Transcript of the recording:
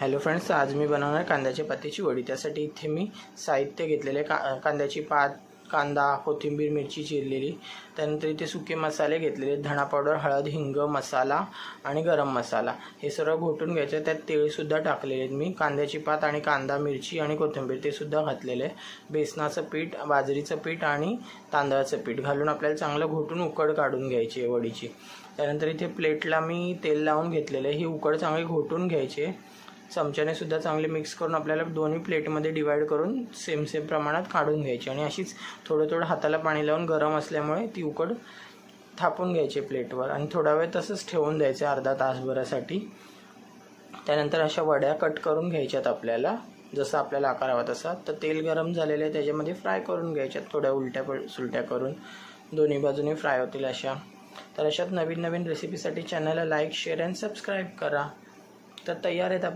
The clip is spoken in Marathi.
हॅलो फ्रेंड्स आज मी बनवणार कांद्याच्या पातीची वडी. त्यासाठी इथे मी साहित्य घेतलेले का कांद्याची पात कांदा कोथिंबीर मिरची चिरलेली. त्यानंतर इथे सुके मसाले घेतलेले धणा पावडर हळद हिंग मसाला आणि गरम मसाला. हे सर्व घोटून घ्यायचं. त्यात तेळसुद्धा टाकलेले आहेत मी. कांद्याची पात आणि कांदा मिरची आणि कोथिंबीर ते सुद्धा घातलेले आहे बेसनाचं पीठ बाजरीचं पीठ आणि तांदळाचं पीठ घालून आपल्याला चांगलं घोटून उकड काढून घ्यायची आहे वडीची. त्यानंतर इथे प्लेटला मी तेल लावून घेतलेलं आहे. ही उकड चांगली घोटून घ्यायची आहे. चमच्याने सुद्धा चांगले मिक्स करून आपल्याला दोन्ही प्लेटमध्ये डिवाईड करून सेम सेम प्रमाणात काढून घ्यायची. आणि अशीच थोडं थोडं हाताला पाणी लावून गरम असल्यामुळे ती उकड थापून घ्यायची प्लेटवर आणि थोडा वेळ तसंच ठेवून द्यायचं अर्धा तासभरासाठी त्यानंतर अशा वड्या कट करून घ्यायच्यात आपल्याला. जसं आपल्याला आकार हवा तसा. तर तेल गरम झालेलं आहे त्याच्यामध्ये फ्राय करून घ्यायच्यात थोड्या उलट्या प सुलट्या करून. दोन्ही बाजूने फ्राय होतील अशा. तर अशात नवीन नवीन रेसिपीसाठी चॅनलला लाईक शेअर अँड सबस्क्राईब करा. तर तयार आहेत आप